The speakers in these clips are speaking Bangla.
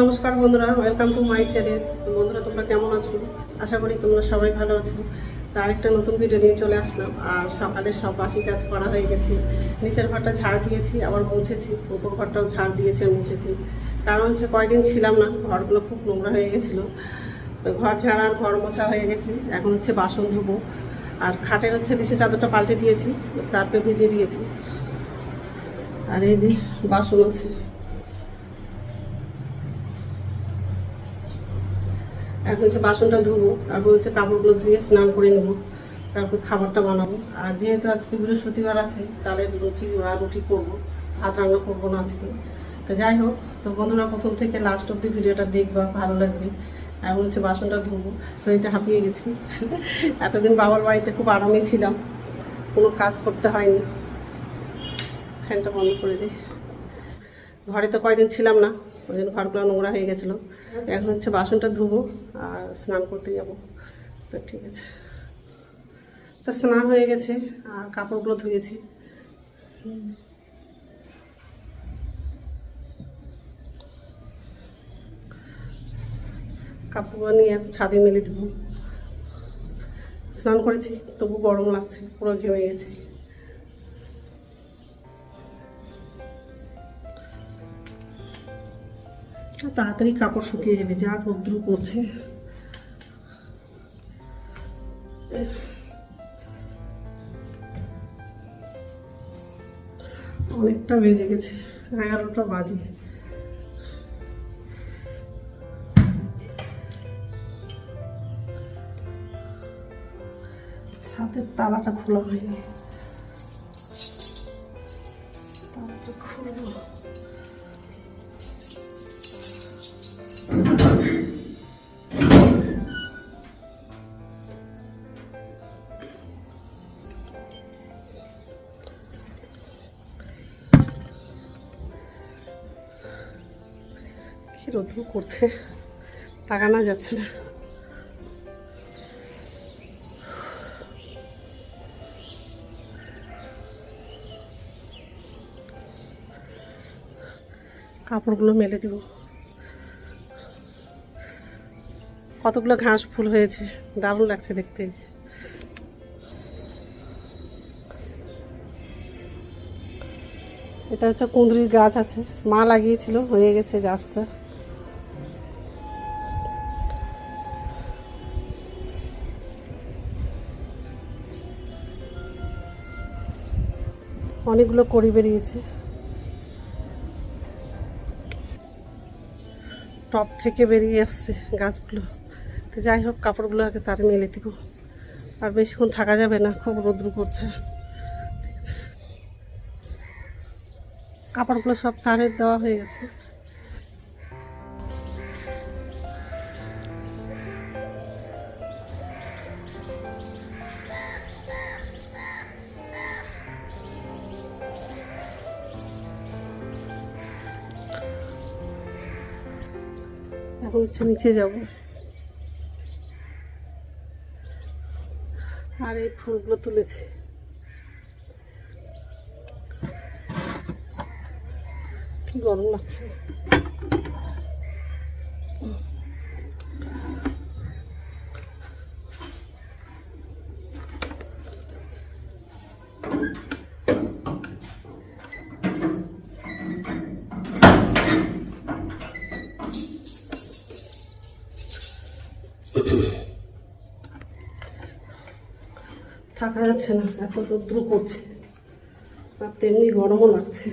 নমস্কার বন্ধুরা ওয়েলকাম টু মাই চ্যানেল বন্ধুরা, তোমরা কেমন আছো? আশা করি তোমরা সবাই ভালো আছো। তো আরেকটা নতুন ভিডিও নিয়ে চলে আসলাম। আর সকালে সব বাসি কাজ করা হয়ে গেছে। নিচের ঘরটা ঝাড় দিয়েছি, আবার মুছেছি। উপর ঘরটাও ঝাড় দিয়েছি মুছেছি। কারণ হচ্ছে কয়দিন ছিলাম না, ঘরগুলো খুব নোংরা হয়ে গেছিল। তো ঘর ঝাড়া আর ঘর মোছা হয়ে গেছে। এখন হচ্ছে বাসন ধুবো। আর খাটের হচ্ছে বেশি চাদরটা পাল্টে দিয়েছি সার্ফে ভিজিয়ে দিয়েছি। আর এই যে বাসন আছে। এখন হচ্ছে বাসনটা ধুবো, তারপর হচ্ছে কাপড়গুলো ধুয়ে স্নান করে নেব, তারপর খাবারটা বানাবো। আর যেহেতু আজকে বৃহস্পতিবার আছে, তাহলে লুচি বা রুটি করব, ভাত রান্না করব না আজকে। তো যাই হোক, তো বন্ধুরা প্রথম থেকে লাস্ট অব্দি ভিডিওটা দেখবা, ভালো লাগবে। এখন হচ্ছে বাসনটা ধুবো, শরীরটা হাঁপিয়ে গেছি। এতদিন বাবার বাড়িতে খুব আরামে ছিলাম, কোনো কাজ করতে হয়নি। ফ্যানটা বন্ধ করে দিই ঘরে তো কয়দিন ছিলাম না। ওই জন্য ঘরগুলো নোংরা হয়ে গেছিল। এখন হচ্ছে বাসনটা ধুবো আর স্নান করতে যাব। তো ঠিক আছে। তো স্নান হয়ে গেছে আর কাপড়গুলো ধুয়েছি। কাপড়গুলো নিয়ে ছাদে মেলে দেবো। স্নান করেছি, তবু গরম লাগছে, পুরো ঘেমে গেছে। তাড়াতাড়ি কাপড় শুকিয়ে যাবে, যা রৌদ্র করছে। অনেকটা বেজে গেছে, এগারোটা বাজে। ছাদের তালাটা খোলা হয়নি। তালাটা খুলবো। রোদ্র করছে। তাকানো যাচ্ছে না। কাপড়গুলো মেলে দিব। কতগুলো ঘাস ফুল হয়েছে। দারুণ লাগছে দেখতে। এটা হচ্ছে কুঁদরির গাছ আছে। মা লাগিয়েছিল, হয়ে গেছে গাছটা। অনেকগুলো করি বেরিয়েছে। টপ থেকে বেরিয়ে আসছে গাছগুলো। তো যাই হোক, কাপড়গুলো আগে তার মেলে দিব। আর বেশিক্ষণ থাকা যাবে না, খুব রোদ্রু করছে কাপড়গুলো সব তারের দেওয়া হয়ে গেছে। এখন হচ্ছে নিচে যাব। আর এই ফুলগুলো তুলেছি। গরম লাগছে। থাকা যাচ্ছে না এত রৌদ্র করছে। আর তেমনি গরমও লাগছে।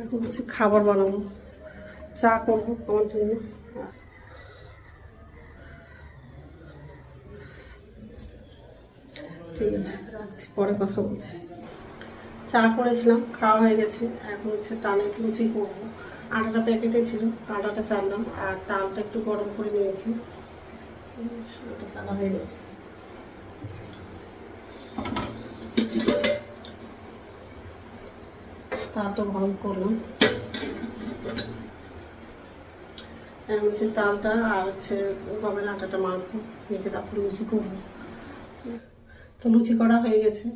এখন হচ্ছে খাবার বানাবো, চা করব আমার জন্য। ঠিক আছে, রাখছি, পরে কথা বলছি। চা করেছিলাম, খাওয়া হয়ে গেছে। এখন হচ্ছে তালে লুচি করব। আটাটা প্যাকেটে ছিল, আটাটা চাললাম, আর তালটা একটু গরম করে নিয়েছি। ওটা চালা হয়ে গেছে। তালটা গরম করলাম। এখন হচ্ছে তালটা আর হচ্ছে গমের আটাটা মাখবো, মেখে তারপরে লুচি করব। তো লুচি করা হয়ে গেছে।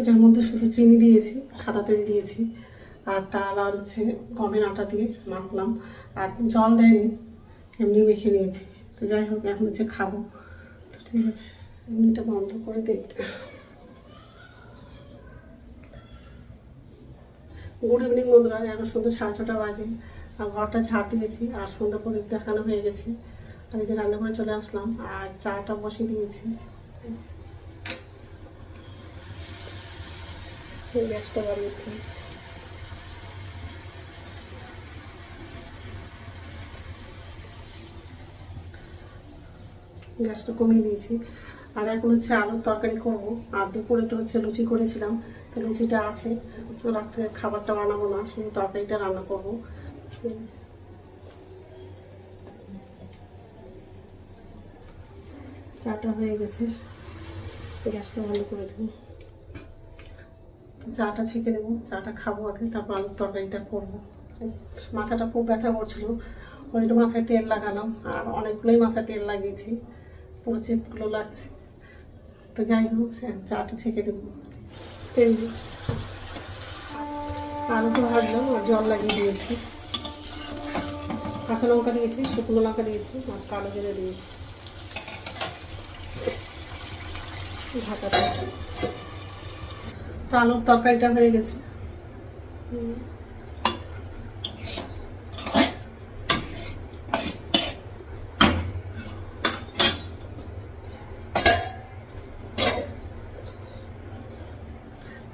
এটার মধ্যে শুধু চিনি দিয়েছি, সাদা তেল দিয়েছি, আর তাল আর হচ্ছে গমের আটা দিয়ে মাখলাম। আর জল দেয়নি, এমনি মেখে নিয়েছি। তো যাই হোক, এখন হচ্ছে খাব। তো ঠিক আছে, এমনিটা বন্ধ করে দেখতে গুড ইভিনিং বন্ধুরা, এখন সন্ধ্যে সাড়ে ছটা বাজে। আর ঘরটা ঝাড় দিয়েছি, আর সন্ধ্যা প্রদীপ দেখানো হয়ে গেছে। আর এই যে রান্না করে চলে আসলাম, আর চাটা বসিয়ে দিয়েছি। গ্যাসটা বাড়িয়েছি গ্যাসটা কমিয়ে দিয়েছি। আর এখন হচ্ছে আলুর তরকারি করব। আর দুপুরে তো হচ্ছে লুচি করেছিলাম। তো লুচিটা আছে। তো রাত্রে খাবারটা বানাবো না, শুধু তরকারিটা রান্না করব। চাটা হয়ে গেছে। গ্যাসটা ভালো করে দেবো। চাটা ছেঁকে নেব, চাটা খাব আগে, তারপর আলুর তরকারিটা করব। মাথাটা খুব ব্যথা করছিল, ওই জন্য মাথায় তেল লাগালাম, আর অনেকগুলোই মাথায় তেল লাগিয়েছি, পুরো চেপগুলো লাগছে। তো যাই হোক হ্যাঁ চাটা ছেঁকে নেব। তেল। আলু তো ভাজলাম, আর জল লাগিয়ে দিয়েছি। কাঁচা লঙ্কা দিয়েছি, শুকনো লঙ্কা দিয়েছি, আর কালো জিরে দিয়েছি। ঢাকাটা তো আলুর তরকারিটা হয়ে গেছে।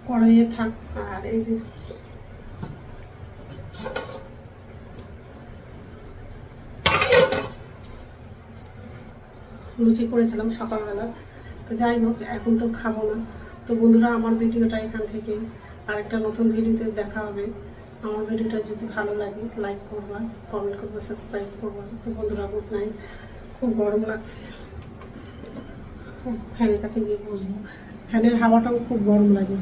কড়াইয়ে থাক, আর এই যে লুচি করেছিলাম সকালবেলা। তো যাই হোক, এখন তো খাব না। তো বন্ধুরা, আমার ভিডিওটা এখান থেকে। আরেকটা নতুন ভিডিওতে দেখা হবে। আমার ভিডিওটা যদি ভালো লাগে লাইক করবা কমেন্ট করবা সাবস্ক্রাইব করবা। তো বন্ধুরা গুড নাইট খুব গরম লাগছে। ফ্যানের কাছে গিয়ে বসবো। ফ্যানের হাওয়াটাও খুব গরম লাগে।